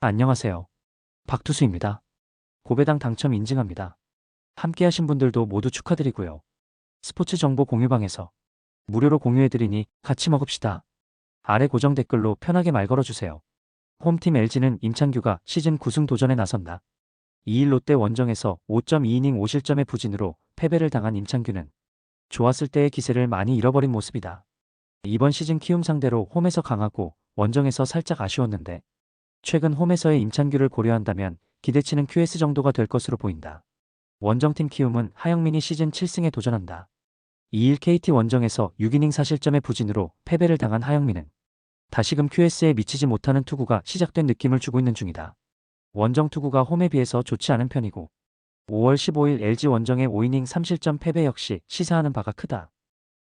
안녕하세요. 박투수입니다. 고배당 당첨 인증합니다. 함께하신 분들도 모두 축하드리고요. 스포츠 정보 공유방에서 무료로 공유해드리니 같이 먹읍시다. 아래 고정 댓글로 편하게 말 걸어주세요. 홈팀 LG는 임창규가 시즌 9승 도전에 나선다. 2일 롯데 원정에서 5.2이닝 5실점의 부진으로 패배를 당한 임창규는 좋았을 때의 기세를 많이 잃어버린 모습이다. 이번 시즌 키움 상대로 홈에서 강하고 원정에서 살짝 아쉬웠는데 최근 홈에서의 임창규를 고려한다면 기대치는 QS 정도가 될 것으로 보인다. 원정팀 키움은 하영민이 시즌 7승에 도전한다. 2일 KT 원정에서 6이닝 4실점의 부진으로 패배를 당한 하영민은 다시금 QS에 미치지 못하는 투구가 시작된 느낌을 주고 있는 중이다. 원정 투구가 홈에 비해서 좋지 않은 편이고 5월 15일 LG 원정의 5이닝 3실점 패배 역시 시사하는 바가 크다.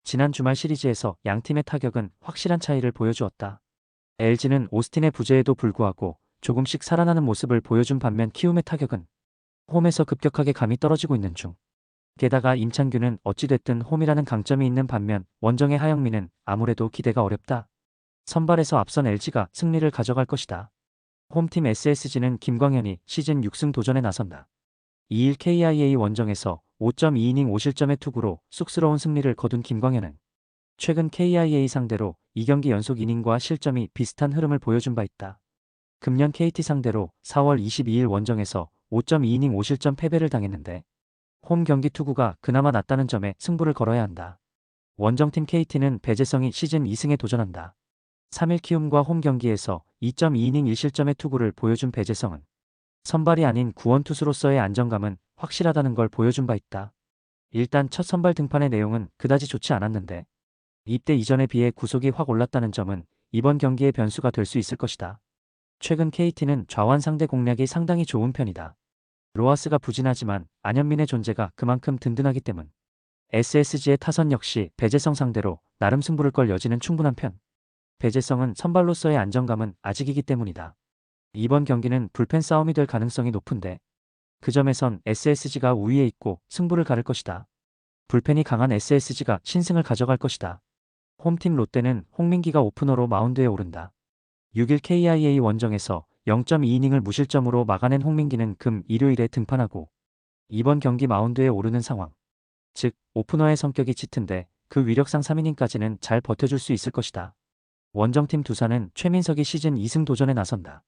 지난 주말 시리즈에서 양 팀의 타격은 확실한 차이를 보여주었다. LG는 오스틴의 부재에도 불구하고 조금씩 살아나는 모습을 보여준 반면 키움의 타격은 홈에서 급격하게 감이 떨어지고 있는 중. 게다가 임창규는 어찌됐든 홈이라는 강점이 있는 반면 원정의 하영민은 아무래도 기대가 어렵다. 선발에서 앞선 LG가 승리를 가져갈 것이다. 홈팀 SSG는 김광현이 시즌 6승 도전에 나선다. 2일 KIA 원정에서 5.2이닝 5실점의 투구로 쑥스러운 승리를 거둔 김광현은 최근 KIA 상대로 2경기 연속 이닝과 실점이 비슷한 흐름을 보여준 바 있다. 금년 KT 상대로 4월 22일 원정에서 5.2이닝 5실점 패배를 당했는데 홈 경기 투구가 그나마 낫다는 점에 승부를 걸어야 한다. 원정팀 KT는 배재성이 시즌 2승에 도전한다. 3일 키움과 홈 경기에서 2.2이닝 1실점의 투구를 보여준 배재성은 선발이 아닌 구원 투수로서의 안정감은 확실하다는 걸 보여준 바 있다. 일단 첫 선발 등판의 내용은 그다지 좋지 않았는데 입대 이전에 비해 구속이 확 올랐다는 점은 이번 경기의 변수가 될 수 있을 것이다. 최근 KT는 좌완 상대 공략이 상당히 좋은 편이다. 로하스가 부진하지만 안현민의 존재가 그만큼 든든하기 때문 SSG의 타선 역시 배재성 상대로 나름 승부를 걸 여지는 충분한 편. 배재성은 선발로서의 안정감은 아직이기 때문이다. 이번 경기는 불펜 싸움이 될 가능성이 높은데 그 점에선 SSG가 우위에 있고 승부를 가를 것이다. 불펜이 강한 SSG가 신승을 가져갈 것이다. 홈팀 롯데는 홍민기가 오프너로 마운드에 오른다. 6일 KIA 원정에서 0.2이닝을 무실점으로 막아낸 홍민기는 금 일요일에 등판하고 이번 경기 마운드에 오르는 상황. 즉 오프너의 성격이 짙은데 그 위력상 3이닝까지는 잘 버텨줄 수 있을 것이다. 원정팀 두산은 최민석이 시즌 2승 도전에 나선다.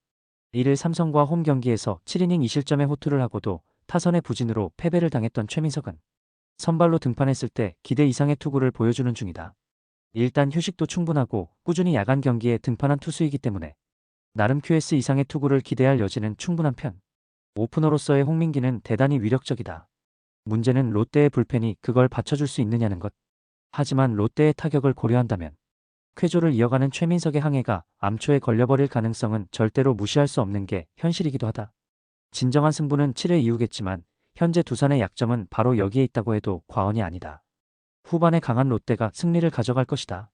1일 삼성과 홈 경기에서 7이닝 2실점의 호투를 하고도 타선의 부진으로 패배를 당했던 최민석은 선발로 등판했을 때 기대 이상의 투구를 보여주는 중이다. 일단 휴식도 충분하고 꾸준히 야간 경기에 등판한 투수이기 때문에 나름 QS 이상의 투구를 기대할 여지는 충분한 편. 오프너로서의 홍민기는 대단히 위력적이다. 문제는 롯데의 불펜이 그걸 받쳐줄 수 있느냐는 것. 하지만 롯데의 타격을 고려한다면 쾌조를 이어가는 최민석의 항해가 암초에 걸려버릴 가능성은 절대로 무시할 수 없는 게 현실이기도 하다. 진정한 승부는 7회 이후겠지만 현재 두산의 약점은 바로 여기에 있다고 해도 과언이 아니다. 후반에 강한 롯데가 승리를 가져갈 것이다.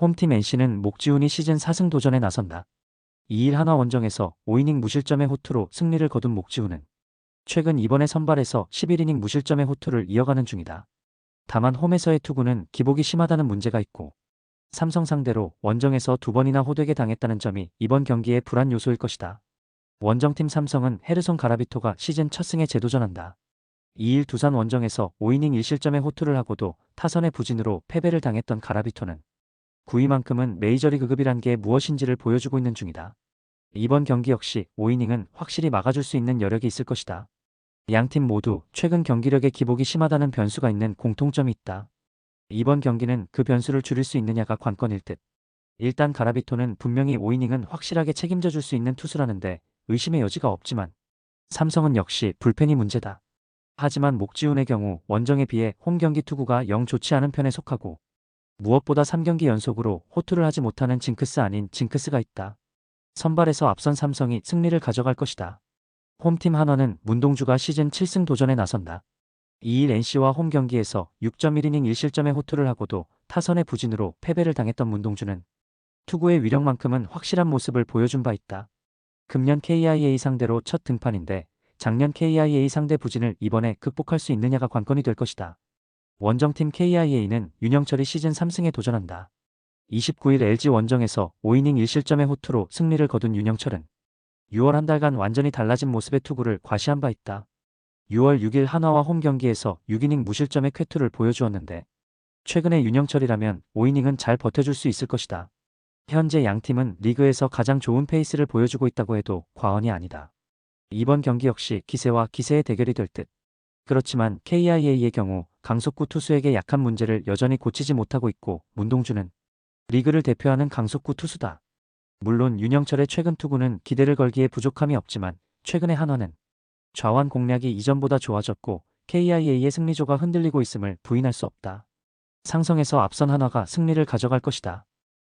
홈팀 NC는 목지훈이 시즌 4승 도전에 나선다. 2일 하나 원정에서 5이닝 무실점의 호투로 승리를 거둔 목지훈은 최근 이번에 선발에서 11이닝 무실점의 호투를 이어가는 중이다. 다만 홈에서의 투구는 기복이 심하다는 문제가 있고 삼성 상대로 원정에서 두 번이나 호되게 당했다는 점이 이번 경기의 불안 요소일 것이다. 원정팀 삼성은 헤르손 가라비토가 시즌 첫 승에 재도전한다. 2일 두산 원정에서 5이닝 1실점의 호투를 하고도 타선의 부진으로 패배를 당했던 가라비토는 9위만큼은 메이저리그 급이란 게 무엇인지를 보여주고 있는 중이다. 이번 경기 역시 5이닝은 확실히 막아줄 수 있는 여력이 있을 것이다. 양팀 모두 최근 경기력의 기복이 심하다는 변수가 있는 공통점이 있다. 이번 경기는 그 변수를 줄일 수 있느냐가 관건일 듯. 일단 가라비토는 분명히 5이닝은 확실하게 책임져 줄 수 있는 투수라는데 의심의 여지가 없지만 삼성은 역시 불펜이 문제다. 하지만 목지훈의 경우 원정에 비해 홈 경기 투구가 영 좋지 않은 편에 속하고 무엇보다 3경기 연속으로 호투를 하지 못하는 징크스 아닌 징크스가 있다. 선발에서 앞선 삼성이 승리를 가져갈 것이다. 홈팀 한화는 문동주가 시즌 7승 도전에 나선다. 2일 NC와 홈 경기에서 6.1이닝 1실점의 호투를 하고도 타선의 부진으로 패배를 당했던 문동주는 투구의 위력만큼은 확실한 모습을 보여준 바 있다. 금년 KIA 상대로 첫 등판인데 작년 KIA 상대 부진을 이번에 극복할 수 있느냐가 관건이 될 것이다. 원정팀 KIA는 윤영철이 시즌 3승에 도전한다. 29일 LG 원정에서 5이닝 1실점의 호투로 승리를 거둔 윤영철은 6월 한 달간 완전히 달라진 모습의 투구를 과시한 바 있다. 6월 6일 한화와 홈 경기에서 6이닝 무실점의 쾌투를 보여주었는데 최근의 윤영철이라면 5이닝은 잘 버텨줄 수 있을 것이다. 현재 양 팀은 리그에서 가장 좋은 페이스를 보여주고 있다고 해도 과언이 아니다. 이번 경기 역시 기세와 기세의 대결이 될 듯. 그렇지만 KIA의 경우 강속구 투수에게 약한 문제를 여전히 고치지 못하고 있고 문동주는 리그를 대표하는 강속구 투수다. 물론 윤영철의 최근 투구는 기대를 걸기에 부족함이 없지만 최근의 한화는 좌완 공략이 이전보다 좋아졌고 KIA의 승리조가 흔들리고 있음을 부인할 수 없다. 상성에서 앞선 한화가 승리를 가져갈 것이다.